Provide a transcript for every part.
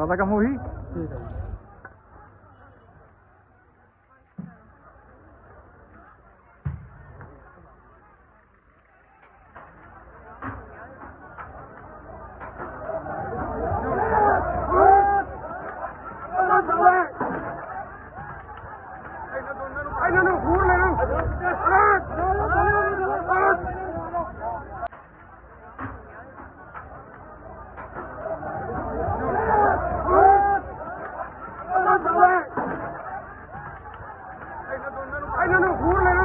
ਕਾਹਦਾ ਕੰਮ ਉਹੀ ਠੀਕ ਹੈ ਜੀ ਇਹਨਾਂ ਨੂੰ ਫੂਰ ਲੈਣਾ ਇਹਨਾਂ ਨੂੰ ਫੂਰ ਲੈਣਾ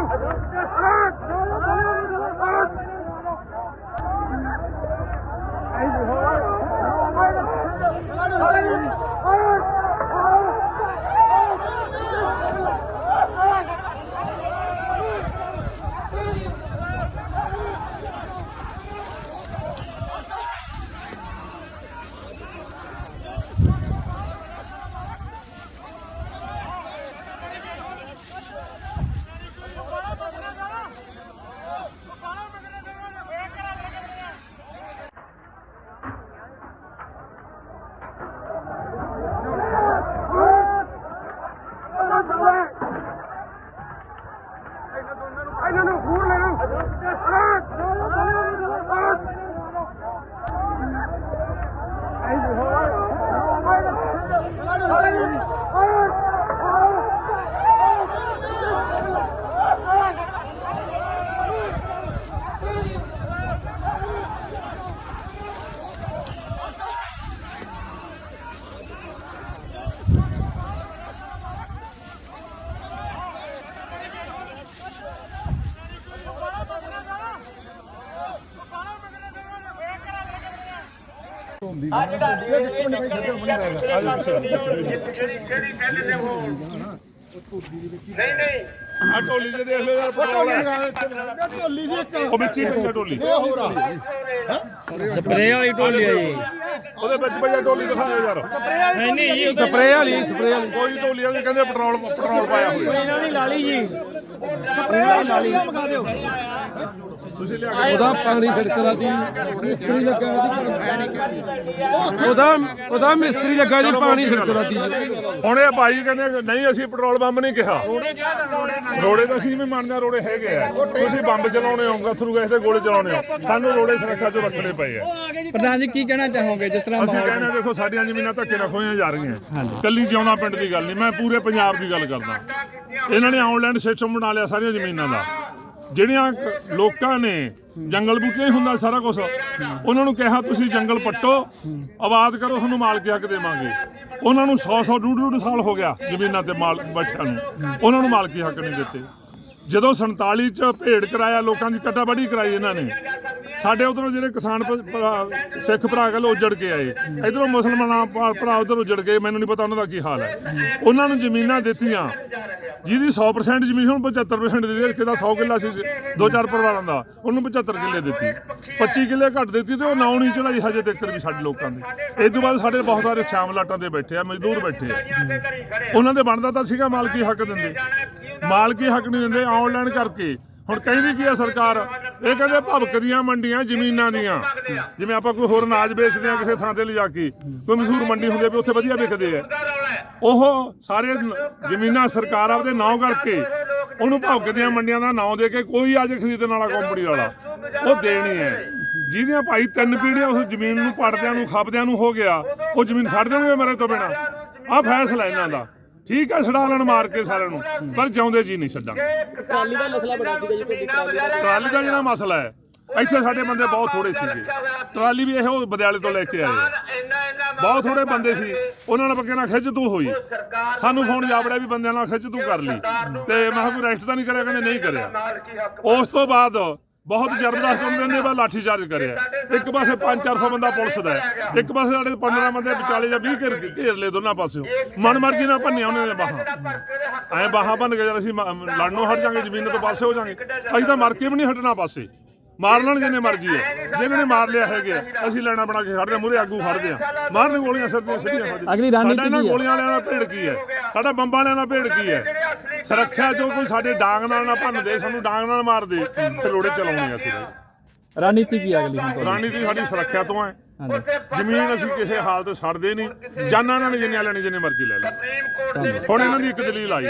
ਇਹਨਾਂ ਨੂੰ ਫੂਰ ਲੈਣਾ ਨਹੀਂ ਨਹੀਂ ਆ ਢੋਲੀ ਜੇ ਦੇਖ ਲਓ ਯਾਰ ਹੈ ਢੋਲੀ ਦੀ ਇੱਕ ਉਹ ਵਿੱਚ ਹੀ ਪਈ ਆ ਢੋਲੀ ਹੋਰ ਆ ਸਪਰੇਅ ਵਾਲੀ ਢੋਲੀ ਆ ਜੀ। ਉਹਦੇ ਵਿੱਚ ਪਈ ਆ ਢੋਲੀ ਦਿਖਾਓ ਯਾਰ। ਨਹੀਂ ਨਹੀਂ ਜੀ ਸਪਰੇਅ ਵਾਲੀ ਸਪਰੇਅ ਵਾਲੀ। ਕੋਈ ਢੋਲੀ ਆ ਕਹਿੰਦੇ ਪੈਟਰੋਲ ਪੈਟਰੋਲ ਪਾਇਆ ਹੋਇਆ। ਇਹਨਾਂ ਦੀ ਲਾਲੀ ਜੀ। ਮੰਗਾ ਦਿਓ। ਉਹਦਾ ਪਾਣੀ ਛਿੜਕਦਾ ਸੀ ਮਿਸਤਰੀ ਲੱਗਾ ਉਹਦਾ ਉਹਦਾ ਮਿਸਤਰੀ ਲੱਗਾ ਜੀ ਪਾਣੀ ਛਿੜਕਦਾ ਸੀ ਹੁਣ ਇਹ ਭਾਈ ਕਹਿੰਦੇ ਨਹੀਂ ਅਸੀਂ ਪੈਟਰੋਲ ਬੰਬ ਨਹੀਂ ਕਿਹਾ। ਰੋੜੇ ਤਾਂ ਅਸੀਂ ਵੀ ਮੰਨਦੇ ਰੋੜੇ ਹੈਗੇ ਆ। ਤੁਸੀਂ ਬੰਬ ਚਲਾਉਣੇ ਹੋ ਗੱਥਰੂ ਗੈਸ ਦੇ ਗੋਲੇ ਚਲਾਉਣੇ ਹੋ ਸਾਨੂੰ ਰੋੜੇ ਸੁਰੱਖਿਆ ਚੋਂ ਰੱਖਣੇ ਪਏ ਆ। ਪ੍ਰਧਾਨ ਜੀ ਕੀ ਕਹਿਣਾ ਚਾਹੋਗੇ ਜਿਸ ਤਰ੍ਹਾਂ ਅਸੀਂ ਕਹਿੰਦੇ ਦੇਖੋ ਸਾਡੀਆਂ ਜ਼ਮੀਨਾਂ ਧੱਕੇ ਨਾਲ ਖੋਈਆਂ ਜਾ ਰਹੀਆਂ। ਕੱਲੀ ਜਿਉਣਾ ਪਿੰਡ ਦੀ ਗੱਲ ਨਹੀਂ ਮੈਂ ਪੂਰੇ ਪੰਜਾਬ ਦੀ ਗੱਲ ਕਰਦਾ। ਇਹਨਾਂ ਨੇ ਆਨਲਾਈਨ ਸਿਸਟਮ ਬਣਾ ਲਿਆ ਸਾਰੀਆਂ ਜ਼ਮੀਨਾਂ ਦਾ। ਜਿਹੜੀਆਂ ਕ- ਲੋਕਾਂ ਨੇ ਜੰਗਲ ਬੂਟੀਆਂ ਹੀ ਹੁੰਦਾ ਸਾਰਾ ਕੁਝ ਉਹਨਾਂ ਨੂੰ ਕਿਹਾ ਤੁਸੀਂ ਜੰਗਲ ਪੱਟੋ, ਆਬਾਦ ਕਰੋ, ਤੁਹਾਨੂੰ ਮਾਲਕੀ ਹੱਕ ਦੇਵਾਂਗੇ। ਉਹਨਾਂ ਨੂੰ 100 100 ਡੂਢ ਡੂਢ ਸਾਲ ਹੋ ਗਿਆ ਜ਼ਮੀਨਾਂ ਤੇ ਮਾਲ ਬੈਠਿਆਂ ਨੂੰ। ਉਹਨਾਂ ਨੂੰ ਮਾਲਕੀ ਹੱਕ ਨਹੀਂ ਦਿੱਤੇ। ਜਦੋਂ 47 ਚ ਭੇੜ ਕਰਾਇਆ, ਲੋਕਾਂ ਦੀ ਕੱਟਾਬੜੀ ਕਰਾਈ ਇਹਨਾਂ ਨੇ। ਸਾਡੇ ਉਧਰੋਂ ਜਿਹੜੇ ਕਿਸਾਨ ਭ- ਭਰਾ- ਸਿੱਖ ਭਰਾ ਗੱਲ ਉਜੜ ਕੇ ਆਏ। ਇਧਰੋਂ ਮੁਸਲਮਾਨਾਂ ਭਰਾ- ਭਰਾ ਉਧਰ ਉਜੜ ਗਏ, ਮੈਨੂੰ ਨਹੀਂ ਪਤਾ ਉਹਨਾਂ ਦਾ ਕੀ ਹਾਲ ਹੈ। ਉਹਨਾਂ ਨੂੰ ਜ਼ਮੀਨਾਂ ਦਿੱਤੀਆਂ। ਜਿਹਦੀ 100% ਜ਼ਮੀਨ ਹੁਣ 75% ਦਿੱਤੀ ਕਿਦਾ 100 ਕਿੱਲਾ ਸੀ, ਦੋ ਚਾਰ ਪਰਿਵਾਰਾਂ ਦਾ, ਉਹਨੂੰ 75 ਕਿੱਲੇ ਦਿੱਤੀ। 25 ਕਿੱਲੇ ਘੱਟ ਦਿੱਤੀ ਤੇ ਉਹ ਨਾਉ ਨਹੀਂ ਚੜਾਈ ਹਜੇ ਤੱਕ ਵੀ ਸਾਡੇ ਲੋਕਾਂ ਦੇ। ਇਸ ਤੋਂ ਬਾਅਦ ਸਾਡੇ ਬਹੁਤ ਸਾਰੇ ਸਿਆਮ ਲਾਟਾਂ ਦੇ ਬੈਠੇ ਆ, ਮਜ਼ਦੂਰ ਬੈਠੇ ਆ। ਉਹਨਾਂ ਦੇ ਬਣਦਾ ਤਾਂ ਸੀਗਾ, ਮਾਲਕੀ ਹੱਕ ਦਿੰਦੇ। ਮਾਲਕੀ ਹੱਕ ਨਹੀਂ ਦਿੰਦੇ ਆਨਲਾਈਨ ਕਰਕੇ। ਹੁਣ ਕਹਿੰਦੀ ਕੀ ਹੈ ਸਰਕਾਰ? ਇਹ ਕਹਿੰਦੇ ਭਵਕ ਦੀਆਂ ਮੰਡੀਆਂ ਜ਼ਮੀਨਾਂ ਦੀਆਂ। ਜਿਵੇਂ ਆਪਾਂ ਕੋਈ ਹੋਰ ਅਨਾਜ ਵੇਚਦੇ ਆ ਕਿਸੇ ਥਾਂ ਤੇ ਲਿਜਾ ਕੇ, ਕੋਈ ਮਸ਼ਹੂਰ ਮੰਡੀ ਹੁੰਦੀ ਵੀ ਉੱਥੇ ਵਧੀਆ ਵਿਕਦੇ ਆ। ਉਹ ਸਾਰੇ ਜ਼ਮੀਨਾਂ ਸਰਕਾਰ ਆਪਦੇ ਨਾਂ ਕਰਕੇ ਉਹਨੂੰ ਭਵਕ ਦੀਆਂ ਮੰਡੀਆਂ ਦਾ ਨਾਂ ਦੇ ਕੇ ਕੋਈ ਅੱਜ ਖਰੀਦਣ ਵਾਲਾ ਕੰਪਨੀ ਵਾਲਾ, ਉਹ ਦੇਣੀ ਹੈ। ਜਿਹਦੀਆਂ ਭਾਈ ਤਿੰਨ ਪੀੜੀਆਂ ਉਸ ਜ਼ਮੀਨ ਨੂੰ ਪੜਦਿਆਂ ਨੂੰ, ਖਾਪਦਿਆਂ ਨੂੰ ਹੋ ਗਿਆ, ਉਹ ਜ਼ਮੀਨ ਛੱਡ ਦੇਣਗੇ ਮੇਰੇ ਤੋਂ ਬਿਨਾ। ਆਹ ਫੈਸਲਾ ਇਹਨਾਂ ਦਾ। ਠੀਕ ਹੈ ਛਡਾ ਲੈਣ ਮਾਰ ਕੇ ਸਾਰਿਆਂ ਨੂੰ ਪਰ ਜਿਉਂਦੇ ਜੀ ਨਹੀਂ ਛੱਡਾਂਗੇ ਟਰਾਲੀ ਦਾ ਮਸਲਾ ਬੜਾ ਸੀਗਾ ਜੀ ਤੁਹਾਡੀ ਟਰਾਲੀ ਦਾ ਟਰਾਲੀ ਦਾ ਜਿਹੜਾ ਮਸਲਾ ਹੈ ਇੱਥੇ ਸਾਡੇ ਬੰਦੇ ਬਹੁਤ ਥੋੜੇ ਸੀਗੇ। ਟਰਾਲੀ ਵੀ ਇਹ ਉਹ ਬਦਿਆਲੇ ਤੋਂ ਲੈ ਕੇ ਆਏ ਆ। ਇੰਨਾ ਇੰਨਾ ਬਹੁਤ ਥੋੜੇ ਬੰਦੇ ਸੀ। ਉਹਨਾਂ ਨਾਲ ਬੱਗੇ ਨਾਲ ਖਿੱਚ ਤੂੰ ਹੋਈ। ਸਾਨੂੰ ਫੋਨ ਜਾਬੜਿਆ ਵੀ ਬੰਦਿਆਂ ਨਾਲ ਖਿੱਚ ਤੂੰ ਕਰ ਲਈ। ਤੇ ਮੈਂ ਕਿਹਾ ਕੋਈ ਰੈਸਟ ਤਾਂ ਨਹੀਂ ਕਰਿਆ ਕਹਿੰਦੇ ਨਹੀਂ ਕਰਿਆ। ਉਸ ਤੋਂ ਬਾਅਦ ਬਹੁਤ ਜ਼ਬਰਦਸਤ ਹੁੰਦੇ ਨੇ ਬਾ ਲਾਠੀ ਚਾਰਜ ਕਰਿਆ। ਇੱਕ ਪਾਸੇ 5-400 ਬੰਦਾ ਪੁਲਿਸ ਦਾ ਹੈ, ਇੱਕ ਪਾਸੇ ਸਾਡੇ 15 ਬੰਦੇ ਵਿਚਾਲੇ ਜਾਂ 20 ਘੇਰ ਘੇਰ ਲਏ ਦੋਨਾਂ ਪਾਸਿਓਂ। ਮਨ ਮਰਜ਼ੀ ਨਾਲ ਭੰਨਿਆ ਉਹਨਾਂ ਨੇ ਬਾਹਾਂ। ਐਂ ਬਾਹਾਂ ਭੰਨ ਕੇ ਜਦ ਅਸੀਂ ਲੜਨੋਂ ਹਟ ਜਾਾਂਗੇ ਜ਼ਮੀਨ ਤੋਂ ਪਾਸੇ ਹੋ ਜਾਾਂਗੇ ਅਸੀਂ ਤਾਂ ਮਰ ਕੇ ਵੀ ਨਹੀਂ ਹਟਣਾ ਪਾਸੇ। ਮਾਰ ਲੈਣ ਜਿੰਨੇ ਮਰਜ਼ੀ ਹੈ ਜਿਹਨਾਂ ਨੇ ਮਾਰ ਲਿਆ ਹੈਗੇ ਆ, ਅਸੀਂ ਲੈਣਾ ਬਣਾ ਕੇ ਖੜਦੇ ਮੂਰੇ ਆਗੂ ਖੜਦੇ ਆ। ਮਾਰਨ ਗੋਲੀਆਂ ਸਿਰ ਦੀਆਂ ਸਿੱਧੀਆਂ ਹੋ ਅਗਲੀ ਰਣਨੀਤੀ ਕੀ ਹੈ? ਗੋਲੀਆਂ ਵਾਲਿਆਂ ਦਾ ਭੇੜ ਕੀ ਹੈ? ਸਾਡਾ ਬੰਬਾਂ ਵਾਲਿਆਂ ਦਾ ਭੇੜ ਕੀ ਹੈ? ਸੁਰੱਖਿਆ ਜੋ ਕੋਈ ਸਾਡੇ ਡਾਂਗ ਨਾਲ ਨਾ ਭੰਨਦੇ ਸਾਨੂੰ ਡਾਂਗ ਨਾਲ ਮਾਰਦੇ ਫਿਰ ਰੋੜੇ ਚਲਾਉਣੇ ਅਸੀਂ। ਰਣਨੀਤੀ ਕੀ ਆ ਅਗਲੀ ਹੁਣ ਰਣਨੀਤੀ ਸਾਡੀ ਸੁਰੱਖਿਆ ਤੋਂ ਹੈ। ਜ਼ਮੀਨ ਅਸੀਂ ਕਿਸੇ ਹਾਲਤ ਛੱਡਦੇ ਨਹੀਂ। ਜਾਨਾਂ ਇਹਨਾਂ ਨੇ ਜਿੰਨੇ ਲੈਣੇ ਜਿੰਨੇ ਮਰਜ਼ੀ ਲੈ ਲੈਣ ਹੁਣ ਇਹਨਾਂ ਦੀ ਇੱਕ ਦਲੀਲ ਆਈ।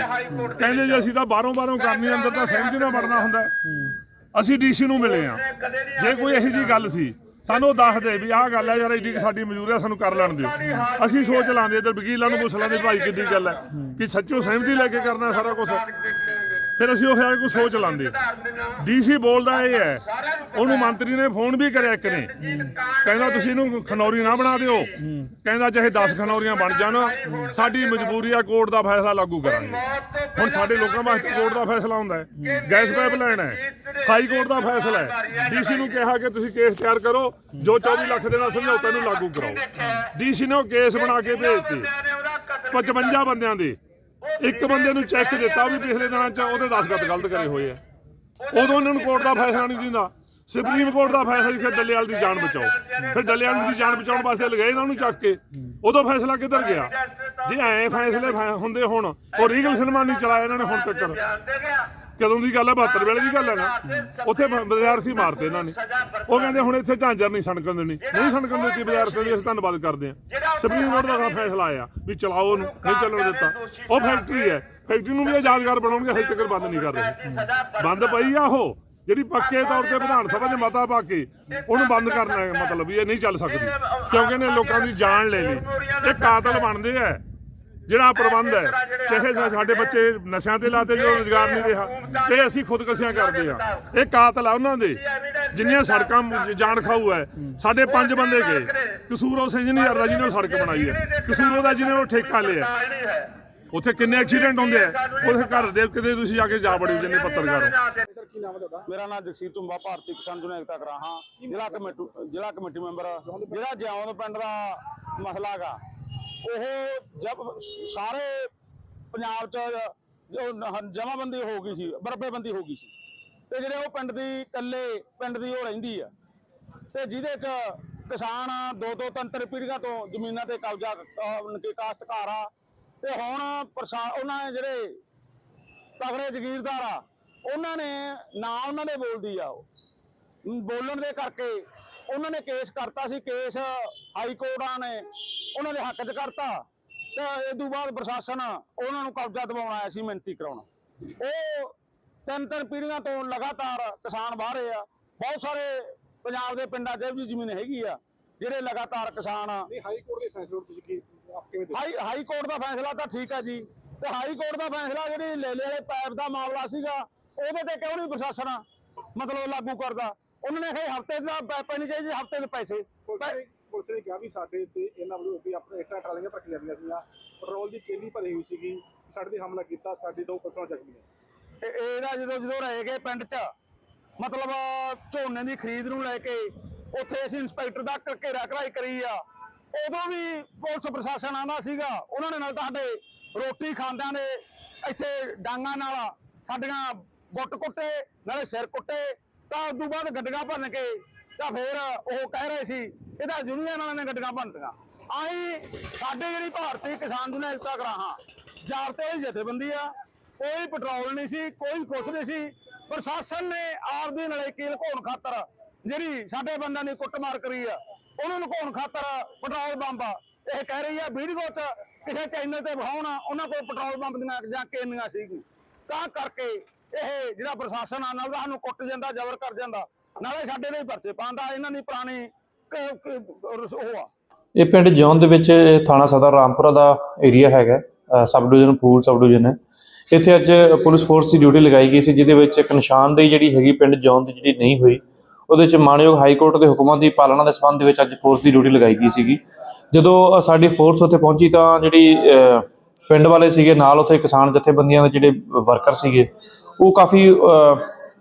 ਕਹਿੰਦੇ ਜੀ ਅਸੀਂ ਤਾਂ ਬਾਹਰੋਂ ਬਾਹਰੋਂ ਕਰਨੀ ਅੰਦਰ ਤਾਂ ਸਹਿਮਤੀ ਨਾਲ ਵੜਨਾ ਹੁੰਦਾ। ਅਸੀਂ ਡੀਸੀ ਨੂੰ ਮਿਲੇ ਆ ਜੇ ਕੋਈ ਇਹੋ ਜੀ ਗੱਲ ਸੀ, ਸਾਨੂੰ ਉਹ ਦੱਸ ਦੇ ਵੀ ਆਹ ਗੱਲ ਹੈ ਯਾਰ ਏਡੀ ਸਾਡੀ ਮਜ਼ਦੂਰ ਹੈ ਸਾਨੂੰ ਕਰ ਲੈਣ ਦਿਓ। ਅਸੀਂ ਸੋਚ ਲਾਂਦੇ ਇਧਰ ਵਕੀਲਾਂ ਨੂੰ ਪੁੱਛ ਲਾਂਦੇ ਭਾਈ ਕਿੱਡੀ ਗੱਲ ਹੈ, ਕਿ ਸੱਚੋ ਸਹਿਮਤੀ ਲੈ ਕੇ ਕਰਨਾ ਸਾਰਾ ਕੁਝ ਫਿਰ ਅਸੀਂ ਉਹ ਹੈ ਕੋਈ ਸੋਚ ਲਾਂਦੇ। ਡੀਸੀ ਬੋਲਦਾ ਇਹ ਹੈ। ਉਹਨੂੰ ਮੰਤਰੀ ਨੇ ਫੋਨ ਵੀ ਕਰਿਆ ਇੱਕ ਨੇ। ਕਹਿੰਦਾ ਤੁਸੀਂ ਇਹਨੂੰ ਖਨੌਰੀ ਨਾ ਬਣਾ ਦਿਓ। ਕਹਿੰਦਾ ਚਾਹੇ 10 ਖਨੌਰੀਆਂ ਬਣ ਜਾਣ ਸਾਡੀ ਮਜਬੂਰੀ ਆ ਕੋਰਟ ਦਾ ਫੈਸਲਾ ਲਾਗੂ ਕਰਾਂਗੇ। ਹੁਣ ਸਾਡੇ ਲੋਕਾਂ ਵਾਸਤੇ ਕੋਰਟ ਦਾ ਫੈਸਲਾ ਹੁੰਦਾ ਹੈ। ਗੈਸ ਪਾਈਪ ਲੈਣਾ ਹੈ ਹਾਈ ਕੋਰਟ ਦਾ ਫੈਸਲਾ ਹੈ। ਡੀਸੀ ਨੂੰ ਕਿਹਾ ਕਿ ਤੁਸੀਂ ਕੇਸ ਤਿਆਰ ਕਰੋ। ਜੋ 24 ਲੱਖ ਦੇ ਨਾਲ ਸਮਝੌਤੇ ਨੂੰ ਲਾਗੂ ਕਰਾਓ। ਡੀਸੀ ਨੇ ਉਹ ਕੇਸ ਬਣਾ ਕੇ ਭੇਜਤੇ। 55 ਬੰਦਿਆਂ ਦੇ। ਇੱਕ ਬੰਦੇ ਨੂੰ ਚੈੱਕ ਦਿੱਤਾ ਵੀ ਪਿਛਲੇ ਦਿਨਾਂ 'ਚ ਉਹਦੇ ਦਸਖਤ ਗਲਤ ਕਰੇ ਹੋਏ ਆ। ਉਦੋਂ ਉਹਨਾਂ ਨੂੰ ਕੋਰਟ ਦਾ ਫੈਸਲਾ ਨਹੀਂ ਦਿੰਦਾ। ਸੁਪਰੀਮ ਕੋਰਟ ਦਾ ਫੈਸਲਾ ਸੀ, ਫਿਰ ਡੱਲੇਵਾਲ ਦੀ ਜਾਨ ਬਚਾਓ। ਫਿਰ ਡੱਲੇਵਾਲ ਦੀ ਜਾਨ ਬਚਾਉਣ ਵਾਸਤੇ ਲਗਾਏ ਇਹਨਾਂ ਨੂੰ ਚੱਕ ਕੇ। ਉਦੋਂ ਫੈਸਲਾ ਕਿੱਧਰ ਗਿਆ? ਜੇ ਐ ਫੈਸਲੇ ਹੁੰਦੇ ਹੁਣ ਉਹ ਰੀਗਲ ਸਿਨੇਮਾ ਨਹੀਂ ਚਲਾਇਆ ਇਹਨਾਂ ਨੇ ਹੁਣ ਤੱਕ। ਕਦੋਂ ਦੀ ਗੱਲ ਹੈ 72 ਵੇਲੇ ਦੀ ਗੱਲ ਹੈ ਨਾ, ਉੱਥੇ ਬ- ਬਾਜ਼ਾਰ ਸੀ ਮਾਰਤੇ ਇਹਨਾਂ ਨੇ। ਉਹ ਕਹਿੰਦੇ ਹੁਣ ਇੱਥੇ ਝਾਂਜਰ ਨਹੀਂ ਸਣਕਣ ਦੇਣੀ। ਨਹੀਂ ਸਣਕਣ ਦਿੱਤੀ ਬਾਜ਼ਾਰ ਤੇ ਅਸੀਂ ਧੰਨਵਾਦ ਕਰਦੇ ਹਾਂ। ਸੁਪਰੀਮ ਕੋਰਟ ਦਾ ਫੈਸਲਾ ਆਇਆ ਵੀ ਚਲਾਓ ਉਹਨੂੰ, ਨਹੀਂ ਚੱਲਣ ਦਿੱਤਾ। ਉਹ ਫੈਕਟਰੀ ਹੈ। ਫੈਕਟਰੀ ਨੂੰ ਵੀ ਯਾਦਗਾਰ ਬਣਾਉਣਗੇ, ਹਜੇ ਤੱਕ ਬੰਦ ਨਹੀਂ ਕਰ ਰਹੇ। ਬੰਦ ਪਈ ਆ ਉਹ, ਜਿਹੜੀ ਪੱਕੇ ਤੌਰ ਤੇ ਵਿਧਾਨ ਸਭਾ 'ਚ ਮਤਾ ਪਾ ਕੇ ਉਹਨੂੰ ਬੰਦ ਕਰਨਾ ਮਤਲਬ ਵੀ ਇਹ ਨਹੀਂ ਚੱਲ ਸਕਦੀ। ਕਿਉਂਕਿ ਇਹਨੇ ਲੋਕਾਂ ਦੀ ਜਾਨ ਲੈ ਲਈ। ਇਹ ਕਾਤਲ ਬਣਦੇ ਆ। ਜਿਹੜਾ ਪ੍ਰਬੰਧ ਹੈ ਚਾਹੇ ਸਾਡੇ ਬੱਚੇ ਨਸ਼ਿਆਂ ਤੇ ਲਾਤੇ ਜੋ ਰੋਜ਼ਗਾਰ ਨਹੀਂ ਰਿਹਾ ਚਾਹੇ ਅਸੀਂ ਖੁਦਕਸ਼ੀਆਂ ਕਰਦੇ ਆ ਇਹ ਕਾਤਲ ਆ ਉਹਨਾਂ ਦੇ ਜਿੰਨੀਆਂ ਸੜਕਾਂ ਜਾਣ ਖਾਊ ਹੈ। ਸਾਡੇ ਪੰਜ ਬੰਦੇ ਗਏ ਕਸੂਰ ਉਸ ਇੰਜੀਨੀਅਰ ਦਾ ਜਿਹਨੇ ਸੜਕ ਬਣਾਈ ਹੈ। ਕਸੂਰ ਉਹਦਾ ਜਿਹਨੇ ਉਹ ਠੇਕਾ ਲਿਆ। ਉੱਥੇ ਕਿੰਨੇ ਐਕਸੀਡੈਂਟ ਹੁੰਦੇ ਆ? ਉਹਦੇ ਘਰ ਦੇ ਕਿਤੇ ਤੁਸੀਂ ਜਾ ਕੇ ਜਾ ਬੜੇ ਜਿੰਨੇ ਪੱਤਰਕਾਰ। ਹੋ ਸਰ ਕੀ ਨਾਮ ਹੈ ਤੁਹਾਡਾ? ਮੇਰਾ ਨਾਮ ਜਗਸੀਰ ਤੁੰਬਾ ਭਾਰਤੀ ਕਿਸਾਨ ਜੁਨੇ ਏਕਤਾ ਕਰਾਹਾਂ ਜ਼ਿਲ੍ਹਾ ਕਮੇਟੀ ਜ਼ਿਲ੍ਹਾ ਕਮੇਟੀ ਮੈਂਬਰ। ਜਿਹੜਾ ਜਿਉਂ ਪਿੰਡ ਦਾ ਮਸਲਾ ਹੈਗਾ ਉਹ ਜਬ ਸਾਰੇ ਪੰਜਾਬ ਚ ਜੋ ਜਮਾਬੰਦੀ ਹੋ ਗਈ ਸੀ ਬਰਬੇਬੰਦੀ ਹੋ ਗਈ ਸੀ। ਤੇ ਜਿਹੜੇ ਉਹ ਪਿੰਡ ਦੀ ਇਕੱਲੇ ਪਿੰਡ ਦੀ ਉਹ ਰਹਿੰਦੀ ਆ। ਤੇ ਜਿਹਦੇ ਚ ਕਿਸਾਨ ਦੋ ਦੋ ਤਿੰਨ ਤਿੰਨ ਪੀੜ੍ਹੀਆਂ ਤੋਂ ਜ਼ਮੀਨਾਂ ਤੇ ਕਬਜ਼ਾ ਅਹ, ਕਾਸ਼ਤਕਾਰ ਆ। ਤੇ ਹੁਣ ਪ੍ਰਸ਼ਾ ਉਹਨਾਂ ਜਿਹੜੇ ਤਗੜੇ ਜ਼ਗੀਰਦਾਰ ਆ ਉਹਨਾਂ ਨੇ ਨਾ ਉਹਨਾਂ ਦੇ ਬੋਲਦੀ ਆ ਉਹ। ਬੋਲਣ ਦੇ ਕਰਕੇ ਉਹਨਾਂ ਨੇ ਕੇਸ ਕਰਤਾ ਸੀ ਕੇਸ ਹਾਈ ਕੋਰਟਾਂ ਨੇ ਉਹਨਾਂ ਦੇ ਹੱਕ 'ਚ ਕਰਤਾ। ਤੇ ਇਸ ਤੋਂ ਬਾਅਦ ਪ੍ਰਸ਼ਾਸਨ ਉਹਨਾਂ ਨੂੰ ਕਬਜ਼ਾ ਦਿਵਾਉਣ ਆਇਆ ਸੀ ਮਿਹਨਤੀ ਕਰਾਉਣ। ਉਹ ਤਿੰਨ ਤਿੰਨ ਪੀੜ੍ਹੀਆਂ ਤੋਂ ਲਗਾਤਾਰ ਕਿਸਾਨ ਬਾਹਰ ਆ। ਬਹੁਤ ਸਾਰੇ ਪੰਜਾਬ ਦੇ ਪਿੰਡਾਂ 'ਚ ਵੀ ਜ਼ਮੀਨ ਹੈਗੀ ਆ ਜਿਹੜੇ ਲਗਾਤਾਰ ਕਿਸਾਨ ਨਹੀਂ ਹਾਈ ਕੋਰਟ ਦੇ ਫੈਸਲੇ ਨੂੰ ਤੁਸੀਂ ਕੀ ਆਪ ਕਿਵੇਂ ਦੇਖਦੇ? ਹਾਈ ਹਾਈ ਕੋਰਟ ਦਾ ਫੈਸਲਾ ਤਾਂ ਠੀਕ ਹੈ ਜੀ। ਤੇ ਹਾਈ ਕੋਰਟ ਦਾ ਫੈਸਲਾ ਜਿਹੜੀ ਲੇਲੇ ਵਾਲੇ ਪੈਪ ਦਾ ਮਾਮਲਾ ਸੀਗਾ ਉਹਦੇ ਤੇ ਕਿਉਂ ਨਹੀਂ ਪ੍ਰਸ਼ਾਸਨ ਮਤਲਬ ਲਾਗੂ ਕਰਦਾ? ਉਹਨਾਂ ਨੇ ਇਹ ਹਫ਼ਤੇ ਦਾ ਪੈਪ ਨਹੀਂ ਚਾਹੀਦੀ ਹਫ਼ਤੇ ਦੇ ਪੈਸੇ। ਪੁਲਿਸ ਨੇ ਪੁਲਿਸ ਨੇ ਕਿਹਾ ਵੀ ਸਾਡੇ ਤੇ ਇਹਨਾਂ ਵੱਲੋਂ ਵੀ ਆਪਣੇ ਇੱਟਾਂ ਟਰਾਲੀਆਂ ਭੱਟ ਜਾਂਦੀਆਂ ਸੀਗੀਆਂ। ਪੈਟਰੋਲ ਦੀ ਕੇਲੀ ਭਰੀ ਹੋਈ ਸੀਗੀ। ਸਾਡੇ ਤੇ ਹਮਲਾ ਕੀਤਾ ਸਾਡੇ ਦੋ ਪਰਸੋਂ ਜ਼ਖਮੀ ਨੇ। ਤੇ ਇਹਦਾ ਜਦੋਂ ਜਦੋਂ ਰਹੇ ਗਏ ਪਿੰਡ 'ਚ ਮਤਲਬ ਝੋਨੇ ਦੀ ਖਰੀਦ ਨੂੰ ਲੈ ਕੇ ਉੱਥੇ ਅਸੀਂ ਇੰਸਪੈਕਟਰ ਦਾ ਕ- ਘੇਰਾ ਘਰਾਈ ਕਰੀ ਆ। ਉਦੋਂ ਵੀ ਪੁਲਿਸ ਪ੍ਰਸ਼ਾਸਨ ਆਂਦਾ ਸੀਗਾ। ਉਹਨਾਂ ਨੇ ਨਾਲ ਸਾਡੇ ਰੋਟੀ ਖਾਂਦਿਆਂ ਦੇ ਇੱਥੇ ਡਾਂਗਾਂ ਨਾਲ ਸਾਡੀਆਂ ਗੁੱਟ ਕੁੱਟੇ ਨਾਲੇ ਸਿਰ ਕੁੱਟੇ। ਤਾਂ ਉਸ ਤੋਂ ਬਾਅਦ ਗੱਡੀਆਂ ਭੰਨ ਕੇ ਤਾਂ ਫਿਰ ਉਹ ਕਹਿ ਰਹੇ ਸੀ, ਇਹਦਾ ਯੂਨੀਅਨ ਵਾਲਿਆਂ ਨੇ ਗੱਡੀਆਂ ਭੰਨਤੀਆਂ। ਆਈ ਸਾਡੇ ਜਿਹੜੀ ਭਾਰਤੀ ਕਿਸਾਨ ਯੂਨੀਅਨ ਏਕਤਾ ਕਰਾਹਾਂ। ਜਾਰਤੇ ਦੀ ਜਥੇਬੰਦੀ ਆ, ਕੋਈ ਪੈਟਰੋਲ ਨਹੀਂ ਸੀ, ਕੋਈ ਕੁਛ ਨਹੀਂ ਸੀ। ਪ੍ਰਸ਼ਾਸਨ ਨੇ ਆਪਦੀ ਨਲੇਕੀ ਲੁਕਾਉਣ ਖਾਤਰ ਜਿਹੜੀ ਸਾਡੇ ਬੰਦਿਆਂ ਦੀ ਕੁੱਟਮਾਰ ਕਰੀ ਆ, ਉਹਨੂੰ ਲੁਕਾਉਣ ਖਾਤਰ ਪੈਟਰੋਲ ਬੰਬ ਇਹ ਕਹਿ ਰਹੀ ਆ ਵੀਡੀਓ 'ਚ ਕਿਸੇ ਚੈਨਲ ਤੇ ਵਿਖਾਉਣ ਉਹਨਾਂ ਕੋਲ ਪੈਟਰੋਲ ਬੰਬ ਦੀਆਂ ਜਾਂ ਕੇਨੀਆਂ ਸੀਗੀ ਤਾਂ ਕਰਕੇ ਇਹ ਜਿਹੜਾ ਪ੍ਰਸ਼ਾਸਨ ਆ, ਨਾਲ ਸਾਨੂੰ ਕੁੱਟ ਜਾਂਦਾ, ਜ਼ਬਰ ਕਰ ਜਾਂਦਾ। ਨਾਲੇ ਸਾਡੇ ਲਈ ਪਰਚੇ ਪਾਉਂਦਾ, ਇਹਨਾਂ ਦੀ ਪੁਰਾਣੀ ਉਹ ਆ। ਇਹ ਪਿੰਡ ਜੌਨ ਦੇ ਵਿੱਚ ਥਾਣਾ ਸਦਰ ਰਾਮਪੁਰਾ ਦਾ ਏਰੀਆ ਹੈਗਾ ਸਬ ਡਿਵੀਜ਼ਨ ਫੂਲ ਸਬ ਡਿਵੀਜ਼ਨ ਹੈ ਇੱਥੇ ਅੱਜ ਪੁਲਿਸ ਫੋਰਸ ਦੀ ਡਿਊਟੀ ਲਗਾਈ ਗਈ ਸੀ, ਜਿਹਦੇ ਵਿੱਚ ਇੱਕ ਨਿਸ਼ਾਨਦੇਹੀ ਜਿਹੜੀ ਹੈਗੀ ਪਿੰਡ ਜੌਨ ਦੀ ਜਿਹੜੀ ਨਹੀਂ ਹੋਈ, ਉਹਦੇ ਵਿੱਚ ਮਾਨਯੋਗ ਹਾਈ ਕੋਰਟ ਦੇ ਹੁਕਮਾਂ ਦੀ ਪਾਲਣਾ ਦੇ ਸੰਬੰਧ ਵਿੱਚ ਅੱਜ ਫੋਰਸ ਦੀ ਡਿਊਟੀ ਲਗਾਈ ਗਈ ਸੀਗੀ। ਜਦੋਂ ਸਾਡੀ ਫੋਰਸ ਉੱਥੇ ਪਹੁੰਚੀ ਤਾਂ ਜਿਹੜੀ ਪਿੰਡ ਵਾਲੇ ਸੀਗੇ, ਨਾਲ ਉੱਥੇ ਕਿਸਾਨ ਜਥੇਬੰਦੀਆਂ ਦੇ ਜਿਹੜੇ ਵਰਕਰ ਸੀਗੇ ਉਹ ਕਾਫੀ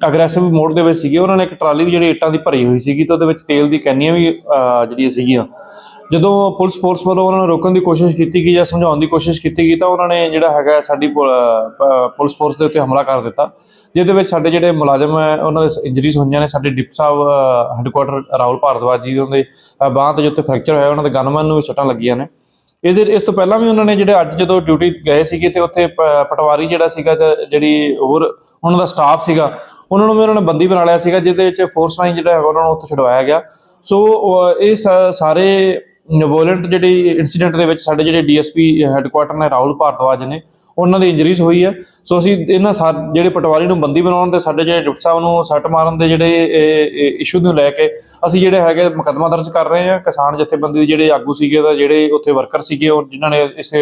ਅਗਰੈਸਿਵ ਮੋਡ ਦੇ ਵਿੱਚ ਸੀਗੇ। ਉਹਨਾਂ ਨੇ ਇੱਕ ਟਰਾਲੀ ਵੀ ਜਿਹੜੀ ਇੱਟਾਂ ਦੀ ਭਰੀ ਹੋਈ ਸੀਗੀ ਤੇ ਉਹਦੇ ਵਿੱਚ ਤੇਲ ਦੀ ਕੈਨੀਆਂ ਵੀ ਜਿਹੜੀਆਂ ਸੀਗੀਆਂ। ਜਦੋਂ ਪੁਲਿਸ ਫੋਰਸ ਵੱਲੋਂ ਉਹਨਾਂ ਨੂੰ ਰੋਕਣ ਦੀ ਕੋਸ਼ਿਸ਼ ਕੀਤੀ ਗਈ ਜਾਂ ਸਮਝਾਉਣ ਦੀ ਕੋਸ਼ਿਸ਼ ਕੀਤੀ ਗਈ ਤਾਂ ਉਹਨਾਂ ਨੇ ਜਿਹੜਾ ਹੈਗਾ ਸਾਡੀ ਪੁ- ਪੁਲਿਸ ਫੋਰਸ ਦੇ ਉੱਤੇ ਹਮਲਾ ਕਰ ਦਿੱਤਾ, ਜਿਹਦੇ ਵਿੱਚ ਸਾਡੇ ਜਿਹੜੇ ਮੁਲਾਜ਼ਮ ਹੈ, ਉਹਨਾਂ ਦੇ ਇੰਜਰੀਜ਼ ਹੋਈਆਂ ਨੇ। ਸਾਡੇ ਡਿਪ ਸਾਹਿਬ ਹੈੱਡਕੁਆਟਰ ਰਾਹੁਲ ਭਾਰਦਵਾਜ ਜੀ ਉਹਨਾਂ ਦੇ ਬਾਂਹ ਤੇ ਜਿੱਥੇ ਫ੍ਰੈਕਚਰ ਹੋਇਆ, ਉਹਨਾਂ ਦੇ ਗਨਮੈਨ ਨੂੰ ਵੀ ਸੱਟਾਂ ਲੱਗੀਆਂ ਨੇ। ਇਹਦੇ ਇਸ ਤੋਂ ਪਹਿਲਾਂ ਵੀ ਉਹਨਾਂ ਨੇ ਜਿਹੜੇ ਅੱਜ ਜਦੋਂ ਡਿਊਟੀ ਗਏ ਸੀਗੇ ਤੇ ਉੱਥੇ ਪ- ਪਟਵਾਰੀ ਜਿਹੜਾ ਸੀਗਾ ਤੇ ਜਿਹੜੀ ਹੋਰ ਉਹਨਾਂ ਦਾ ਸਟਾਫ ਸੀਗਾ, ਉਹਨਾਂ ਨੂੰ ਵੀ ਉਹਨਾਂ ਨੇ ਬੰਦੀ ਬਣਾ ਲਿਆ ਸੀਗਾ, ਜਿਹਦੇ ਵਿੱਚ ਫੋਰਸ ਲਾਈਨ ਜਿਹੜਾ ਹੈਗਾ ਉਹਨਾਂ ਨੂੰ ਉੱਥੇ ਛਡਵਾਇਆ ਗਿਆ। ਸੋ ਇਹ ਸ- ਸਾਰੇ ਵੋਲੈਂਟ ਜਿਹੜੀ ਇਨਸੀਡੈਂਟ ਦੇ ਵਿੱਚ ਸਾਡੇ ਜਿਹੜੇ ਡੀਐਸਪੀ ਹੈੱਡਕੁਆਟਰ ਨੇ ਰਾਹੁਲ ਭਾਰਦਵਾਜ ਨੇ, ਉਹਨਾਂ ਦੀ ਇੰਜਰੀਜ਼ ਹੋਈ ਹੈ। ਸੋ ਅਸੀਂ ਇਹਨਾਂ ਸਾ- ਜਿਹੜੇ ਪਟਵਾਰੀ ਨੂੰ ਬੰਦੀ ਬਣਾਉਣ ਤੇ ਸਾਡੇ ਜਿਹੜੇ ਡਿਪਟੀ ਸਾਹਿਬ ਨੂੰ ਸੱਟ ਮਾਰਨ ਦੇ ਜਿਹੜੇ ਇਸ਼ੂ ਨੂੰ ਲੈ ਕੇ ਅਸੀਂ ਜਿਹੜੇ ਹੈਗੇ ਮੁਕੱਦਮਾ ਦਰਜ ਕਰ ਰਹੇ ਹਾਂ। ਕਿਸਾਨ ਜਥੇਬੰਦੀ ਦੇ ਜਿਹੜੇ ਆਗੂ ਸੀਗੇ ਤਾਂ ਜਿਹੜੇ ਉੱਥੇ ਵਰਕਰ ਸੀਗੇ ਔਰ ਜਿਨ੍ਹਾਂ ਨੇ ਇਸ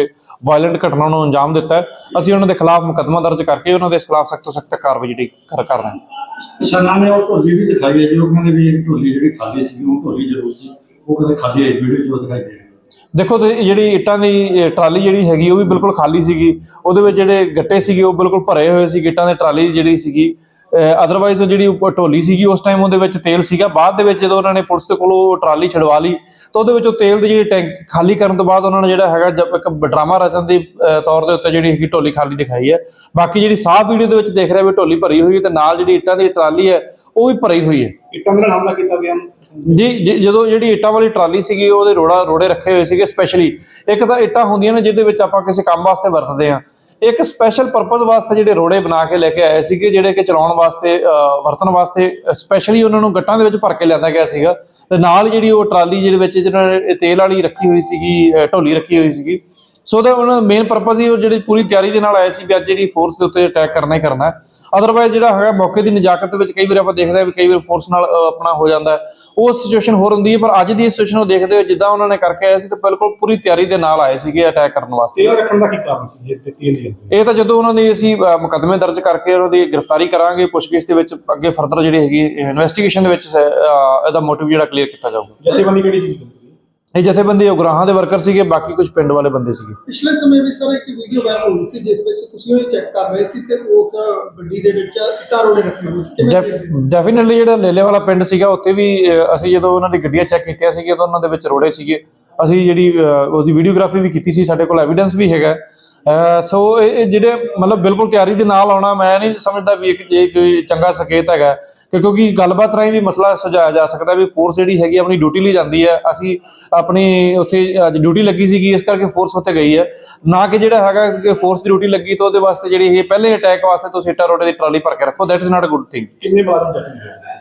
ਵਾਇਲੈਂਟ ਘਟਨਾ ਨੂੰ ਅੰਜਾਮ ਦਿੱਤਾ ਅਸੀਂ ਉਹਨਾਂ ਦੇ ਖਿਲਾਫ ਮੁਕੱਦਮਾ ਦਰਜ ਕਰਕੇ ਉਹਨਾਂ ਦੇ ਖਿਲਾਫ ਸਖਤ ਸਖਤ ਕਾਰਵਾਈ ਜਿਹੜੀ ਕਰ ਕਰ ਰਹੇ ਹਾਂ। ਕਿਸਾਨਾਂ ਨੇ ਉਹ ਢੋਲੀ ਵੀ ਦਿਖਾਈ ਹੈ ਜੀ, ਉਹ ਕਹਿੰਦੇ ਵੀ ਇਹ ਢੋਲੀ ਜਿਹੜੀ ਖਾਲੀ ਸੀ ਉਹ ਢੋਲੀ ਜ਼ਰੂਰ ਸੀ। ਉਹ ਕਹਿੰਦੇ ਖਾਲੀ ਹੈ, ਵੀਡੀਓ ਜੋ ਦਿਖਾਈ ਦੇ ਰਹੀ ਦੇਖੋ ਤੇ ਜਿਹੜੀ ਇੱਟਾਂ ਦੀ, ਇਹ ਟਰਾਲੀ ਜਿਹੜੀ ਹੈਗੀ, ਉਹ ਵੀ ਬਿਲਕੁਲ ਖਾਲੀ ਸੀਗੀ। ਉਹਦੇ ਵਿੱਚ ਜਿਹੜੇ ਗੱਟੇ ਸੀਗੇ, ਉਹ ਬਿਲਕੁਲ ਭਰੇ ਹੋਏ ਸੀ, ਇੱਟਾਂ ਦੀ ਟਰਾਲੀ ਜਿਹੜੀ ਸੀਗੀ। ਅਦਰਵਾਈਜ਼ ਉਹ ਜਿਹੜੀ ਢੋਲੀ ਸੀਗੀ ਉਸ ਟਾਈਮ ਉਹਦੇ ਵਿੱਚ ਤੇਲ ਸੀਗਾ। ਬਾਅਦ ਦੇ ਵਿੱਚ ਜਦੋਂ ਉਹਨਾਂ ਨੇ ਪੁਲਿਸ ਦੇ ਕੋਲੋਂ ਉਹ ਟਰਾਲੀ ਛਡਵਾ ਲਈ ਤਾਂ ਉਹਦੇ ਵਿੱਚੋਂ ਤੇਲ ਦੀ ਜਿਹੜੀ ਟੈਂਕ ਖਾਲੀ ਕਰਨ ਤੋਂ ਬਾਅਦ ਉਹਨਾਂ ਨੇ ਜਿਹੜਾ ਹੈਗਾ ਜ- ਇੱਕ ਡਰਾਮਾ ਰਚਨ ਦੀ ਤੌਰ ਦੇ ਉੱਤੇ ਜਿਹੜੀ ਹੈਗੀ ਢੋਲੀ ਖਾਲੀ ਦਿਖਾਈ ਹੈ। ਬਾਕੀ ਜਿਹੜੀ ਸਾਫ਼ ਵੀਡੀਓ ਦੇ ਵਿੱਚ ਦੇਖ ਰਿਹਾ ਵੀ ਢੋਲੀ ਭਰੀ ਹੋਈ ਹੈ ਤੇ ਨਾਲ ਜਿਹੜੀ ਇੱਟਾਂ ਦੀ ਟਰਾਲੀ ਹੈ ਉਹ ਵੀ ਭਰੀ ਹੋਈ ਹੈ। ਇੱਟਾਂ ਦੇ ਨਾਲ ਹਮਲਾ ਕੀਤਾ ਗਿਆ। ਜ- ਜਦੋਂ ਜਿਹੜੀ ਇੱਟਾਂ ਵਾਲੀ ਟਰਾਲੀ ਸੀਗੀ ਉਹਦੇ ਰੋੜਾ ਰੋੜੇ ਰੱਖੇ ਹੋਏ ਸੀਗੇ ਸਪੈਸ਼ਲੀ ਇੱਕ ਤਾਂ ਇੱਟਾਂ ਹੁੰਦੀਆਂ ਨੇ ਜਿਹਦੇ ਵਿੱਚ ਆਪਾਂ ਕਿਸੇ ਕੰਮ ਵਾਸਤੇ ਵਰਤਦੇ ਆ ਇੱਕ ਸਪੈਸ਼ਲ ਪਰਪਸ ਵਾਸਤੇ ਜਿਹੜੇ ਰੋੜੇ ਬਣਾ ਕੇ ਲੈ ਕੇ ਆਏ ਸੀਗੇ ਜਿਹੜੇ ਕਿ ਚਲਾਉਣ ਵਾਸਤੇ ਅਹ, ਵਰਤਣ ਵਾਸਤੇ ਸਪੈਸ਼ਲੀ ਉਹਨਾਂ ਨੂੰ ਗੱਟਾਂ ਦੇ ਵਿੱਚ ਭਰ ਕੇ ਲਿਆਂਦਾ ਗਿਆ ਸੀਗਾ। ਤੇ ਨਾਲ ਜਿਹੜੀ ਉਹ ਟਰਾਲੀ ਜਿਹਦੇ ਵਿੱਚ ਜਿਹਨਾਂ ਨੇ ਤੇਲ ਵਾਲੀ ਰੱਖੀ ਹੋਈ ਸੀਗੀ ਢੋਲੀ ਰੱਖੀ ਹੋਈ ਸੀਗੀ ਸੋ ਦਾ ਉਹਨਾਂ ਦਾ ਮੇਨ ਪਰਪਸ ਹੀ ਉਹ ਜਿਹੜੀ ਪੂਰੀ ਤਿਆਰੀ ਦੇ ਨਾਲ ਆਏ ਸੀ ਵੀ ਅੱਜ ਜਿਹੜੀ ਫੋਰਸ ਦੇ ਉੱਤੇ ਅਟੈਕ ਕਰਨਾ ਹੀ ਕਰਨਾ ਹੈ। ਅਦਰਵਾਈਜ਼ ਜਿਹੜਾ ਹੈਗਾ ਮੌਕੇ ਦੀ ਨਜਾਕਤ ਵਿੱਚ ਕਈ ਵਾਰ ਆਪਾਂ ਦੇਖਦੇ ਹਾਂ ਵੀ ਕਈ ਵਾਰ ਫੋਰਸ ਨਾਲ ਆਪਣਾ ਹੋ ਜਾਂਦਾ ਉਹ ਸਿਚੁਏਸ਼ਨ ਹੋਰ ਹੁੰਦੀ ਹੈ ਪਰ ਅੱਜ ਦੀ ਸਿਚੁਏਸ਼ਨ ਨੂੰ ਦੇਖਦੇ ਹੋਏ ਜਿੱਦਾਂ ਉਹਨਾਂ ਨੇ ਕਰਕੇ ਆਏ ਸੀ ਤਾਂ ਬਿਲਕੁਲ ਪੂਰੀ ਤਿਆਰੀ ਦੇ ਨਾਲ ਆਏ ਸੀਗੇ ਅਟੈਕ ਕਰਨ ਵਾਸਤੇ। ਤੇਲ ਰੱਖਣ ਦਾ ਕੀ ਕਾਰਨ ਸੀ ਜੇ ਤੇਲ ਇਹ ਤਾਂ ਜਦੋਂ ਉਹਨਾਂ ਦੀ ਅਸੀਂ ਮੁਕੱਦਮੇ ਦਰਜ ਕਰਕੇ ਉਹਨਾਂ ਦੀ ਗ੍ਰਿਫਤਾਰੀ ਕਰਾਂਗੇ ਪੁੱਛਗਿੱਛ ਦੇ ਵਿੱਚ ਅੱਗੇ ਫਰਦਰ ਜਿਹੜੀ ਹੈਗੀ ਇਨਵੈਸਟੀਗੇਸ਼ਨ ਦੇ ਵਿੱਚ ਇਹਦਾ ਮੋਟਿਵ ਜਿਹੜਾ ਕਲੀਅਰ ਕੀਤਾ ਜਾਊਗਾ। ਜਥੇਬੰਦੀ ਕਿਹੜੀ ਸੀ ਇਹ ਜਥੇਬੰਦੀ ਉਗਰਾਹਾਂ ਦੇ ਵਰਕਰ ਸੀਗੇ ਬਾਕੀ ਕੁਝ ਪਿੰਡ ਵਾਲੇ ਬੰਦੇ ਸੀਗੇ। ਪਿਛਲੇ ਸਮੇਂ ਵਿੱਚ ਸਰ ਇੱਕ ਵੀਡੀਓ ਵਾਇਰਲ ਹੋਈ ਸੀ ਜਿਸ ਵਿੱਚ ਤੁਸੀਂ ਉਹ ਚੈੱਕ ਕਰ ਰਹੇ ਸੀ ਤੇ ਉਸ ਗੱਡੀ ਦੇ ਵਿੱਚ ਰੋੜੇ ਰੱਖੇ ਹੋਏ ਸੀ? ਡੈਫੀਨਿਟਲੀ ਜਿਹੜਾ ਲੇਲੇ ਵਾਲਾ ਪਿੰਡ ਸੀਗਾ ਉੱਥੇ ਵੀ ਅਸੀਂ ਜਦੋਂ ਉਹਨਾਂ ਦੀ ਗੱਡੀਆਂ ਚੈੱਕ ਕੀਤੀਆਂ ਸੀਗੀਆਂ ਤਾਂ ਉਹਨਾਂ ਦੇ ਵਿੱਚ ਰੋੜੇ ਸੀਗੇ। ਅਸੀਂ ਜਿਹੜੀ ਉਹਦੀ ਵੀਡੀਓਗ੍ਰਾਫੀ ਵੀ ਕੀਤੀ ਸੀ ਸਾਡੇ ਕੋਲ ਐਵੀਡੈਂਸ ਵੀ ਹੈਗਾ। ਸੋ ਇਹ ਜਿਹੜੇ ਮਤਲਬ ਬਿਲਕੁਲ ਤਿਆਰੀ ਦੇ ਨਾਲ ਆਉਣਾ ਮੈਂ ਨਹੀਂ ਸਮਝਦਾ ਵੀ ਇੱਕ ਕੋਈ ਚੰਗਾ ਸੰਕੇਤ ਹੈਗਾ। ਕਿਉਂਕਿ ਗੱਲਬਾਤ ਰਾਹੀਂ ਵੀ ਮਸਲਾ ਸੁਝਾਇਆ ਜਾ ਸਕਦਾ ਵੀ ਫੋਰਸ ਜਿਹੜੀ ਹੈਗੀ ਆਪਣੀ ਡਿਊਟੀ ਲਈ ਜਾਂਦੀ ਹੈ। ਅਸੀਂ ਆਪਣੀ ਉੱਥੇ ਅੱਜ ਡਿਊਟੀ ਲੱਗੀ ਸੀਗੀ ਇਸ ਕਰਕੇ ਫੋਰਸ ਉੱਥੇ ਗਈ ਹੈ। ਨਾ ਕਿ ਜਿਹੜਾ ਹੈਗਾ ਕਿ ਫੋਰਸ ਦੀ ਡਿਊਟੀ ਲੱਗੀ ਤਾਂ ਉਹਦੇ ਵਾਸਤੇ ਜਿਹੜੀ ਇਹ ਪਹਿਲੇ ਅਟੈਕ ਵਾਸਤੇ ਤੁਸੀਂ ਇੱਟਾਂ ਰੋਡੇ ਦੀ ਟਰਾਲੀ ਭਰ ਕੇ ਰੱਖੋ। That is not a good thing ਕਿੰਨੇ ਹੋਏ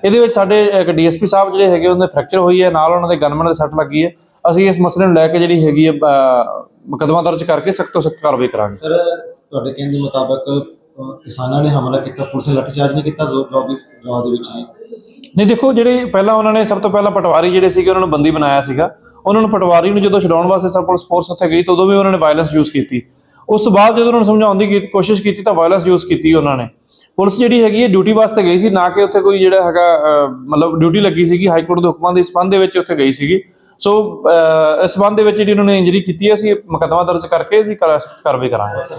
ਇਹਦੇ ਵਿੱਚ ਸਾਡੇ ਇੱਕ ਡੀਐਸਪੀ ਸਾਹਿਬ ਜਿਹੜੇ ਹੈਗੇ ਉਹਨਾਂ ਦੇ ਫ੍ਰੈਕਚਰ ਹੋਈ ਹੈ ਨਾਲ ਉਹਨਾਂ ਦੇ ਗਨਮੈਨ ਦੇ ਸੱਟ ਲੱਗੀ ਹੈ। ਅਸੀਂ ਇਸ ਮਸਲੇ ਨੂੰ ਲੈ ਕੇ ਜਿਹੜੀ ਹੈਗੀ ਹੈ ਅਹ, ਮੁਕੱਦਮਾ ਦਰਜ ਕਰਕੇ ਸਖਤ ਤੋਂ ਸਖਤ ਕਾਰਵਾਈ ਕਰਾਂਗੇ। ਸਰ ਤੁਹਾਡੇ ਕਹਿਣ ਦੇ ਮੁਤਾਬਕ ਕਿਸਾਨਾਂ ਨੇ ਹਮਲਾ ਕੀਤਾ ਪੁਲਿਸ ਨੇ ਲਾਠੀਚਾਰਜ ਨਹੀਂ ਕੀਤਾ ਜੋ ਜਵਾਬੀ ਜਵਾਬ ਦੇ ਵਿੱਚ ਨਹੀਂ ਦੇਖੋ ਜਿਹੜੇ ਪਹਿਲਾਂ ਉਹਨਾਂ ਨੇ ਸਭ ਤੋਂ ਪਹਿਲਾਂ ਪਟਵਾਰੀ ਜਿਹੜੇ ਸੀਗੇ ਉਹਨਾਂ ਨੂੰ ਬੰਦੀ ਬਣਾਇਆ ਸੀਗਾ। ਉਹਨਾਂ ਨੂੰ ਪਟਵਾਰੀ ਨੂੰ ਜਦੋਂ ਛਡਾਉਣ ਵਾਸਤੇ ਸਰ ਪੁਲਿਸ ਫੋਰਸ ਉੱਥੇ ਗਈ ਤਾਂ ਉਦੋਂ ਵੀ ਉਹਨਾਂ ਨੇ ਵਾਇਲੈਂਸ ਯੂਜ਼ ਕੀਤੀ। ਉਸ ਤੋਂ ਬਾਅਦ ਜਦੋਂ ਉਹਨਾਂ ਨੂੰ ਸਮਝਾਉਣ ਦੀ ਕੋਸ਼ਿਸ਼ ਕੀਤੀ ਤਾਂ ਵਾਇਲੈਂਸ ਯੂਜ਼ ਕੀਤੀ ਉਹਨਾਂ ਨੇ। ਪੁਲਿਸ ਜਿਹੜੀ ਹੈਗੀ ਹੈ ਡਿਊਟੀ ਵਾਸਤੇ ਗਈ ਸੀ ਨਾ ਕਿ ਉੱਥੇ ਕੋਈ ਜਿਹੜਾ ਹੈਗਾ ਮਤਲਬ ਡਿਊਟੀ ਲੱਗੀ ਸੀਗੀ ਹਾਈ ਕੋਰਟ ਦੇ ਹੁਕਮਾਂ ਦੇ ਸਬੰਧ ਦੇ ਵਿੱਚ ਉੱਥੇ ਗਈ ਸੀਗੀ। ਸੋ ਇਸ ਸੰਬੰਧ ਦੇ ਵਿੱਚ ਜਿਹੜੀ ਉਹਨਾਂ ਨੇ ਇੰਜਰੀ ਕੀਤੀ ਹੈ, ਅਸੀਂ ਮੁਕੱਦਮਾ ਦਰਜ ਕਰਕੇ ਇਹਦੀ ਕਾਰ- ਕਾਰਵਾਈ ਕਰਾਂਗੇ।